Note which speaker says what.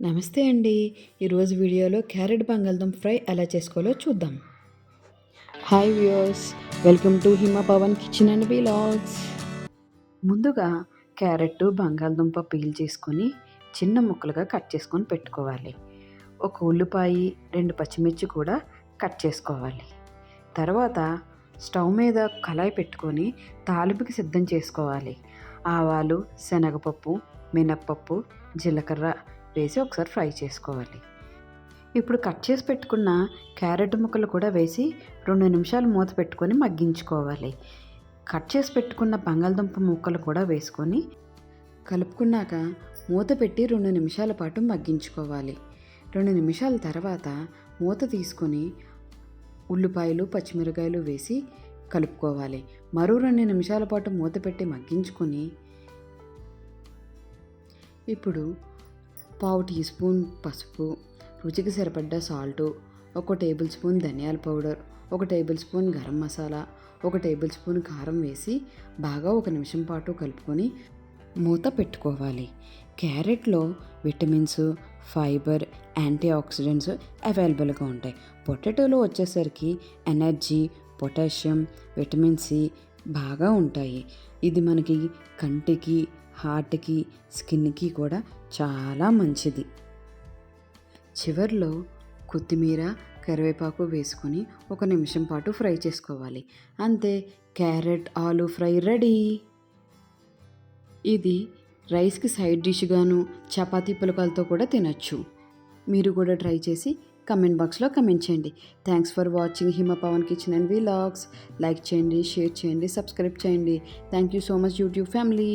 Speaker 1: నమస్తే అండి. ఈరోజు వీడియోలో క్యారెట్ బంగాళదుంప ఫ్రై ఎలా చేసుకోవాలో చూద్దాం. Hi viewers welcome to Hima Pavan kitchen and vlogs. ముందుగా క్యారెట్ బంగాళదుంప పీల్ చేసుకొని చిన్న ముక్కలుగా కట్ చేసుకొని పెట్టుకోవాలి. ఒక ఉల్లిపాయ రెండు పచ్చిమిర్చి కూడా కట్ చేసుకోవాలి. తర్వాత స్టవ్ మీద కళాయి పెట్టుకొని తాలింపుకి సిద్ధం చేసుకోవాలి. ఆవాలు శనగపప్పు మినప్పప్పు జీలకర్ర వేసి ఒకసారి ఫ్రై చేసుకోవాలి. ఇప్పుడు కట్ చేసి పెట్టుకున్న క్యారెట్ ముక్కలు కూడా వేసి రెండు నిమిషాలు మూత పెట్టుకొని మగ్గించుకోవాలి. కట్ చేసి పెట్టుకున్న బంగాళదుంప ముక్కలు కూడా వేసుకొని కలుపుకున్నాక మూత పెట్టి రెండు నిమిషాల పాటు మగ్గించుకోవాలి. రెండు నిమిషాల తర్వాత మూత తీసుకొని ఉల్లిపాయలు పచ్చిమిరకాయలు వేసి కలుపుకోవాలి. మరో రెండు నిమిషాల పాటు మూత పెట్టి మగ్గించుకొని ఇప్పుడు పావు టీ స్పూన్ పసుపు రుచికి సరిపడ్డ సాల్టు ఒక టేబుల్ స్పూన్ ధనియాల పౌడర్ ఒక టేబుల్ స్పూన్ గరం మసాలా ఒక టేబుల్ స్పూన్ కారం వేసి బాగా ఒక నిమిషం పాటు కలుపుకొని మూత పెట్టుకోవాలి. క్యారెట్లో విటమిన్స్ ఫైబర్ యాంటీ ఆక్సిడెంట్స్ అవైలబుల్గా ఉంటాయి. పొటాటోలో వచ్చేసరికి ఎనర్జీ పొటాషియం విటమిన్ సి బాగా ఉంటాయి. ఇది మనకి కంటికి హార్ట్కి స్కిన్కి కూడా చాలా మంచిది. చివర్లో కొత్తిమీర కరివేపాకు వేసుకొని ఒక నిమిషం పాటు ఫ్రై చేసుకోవాలి. అంతే క్యారెట్ ఆలు ఫ్రై రెడీ. ఇది రైస్కి సైడ్ డిష్గాను చపాతీ పులకలతో కూడా తినచ్చు. మీరు కూడా ట్రై చేసి కమెంట్ బాక్స్లో కమెంట్ చేయండి. Thanks for watching Hima Pavan kitchen and vlogs. Like చేయండి షేర్ చేయండి సబ్స్క్రైబ్ చేయండి. Thank you so much YouTube family.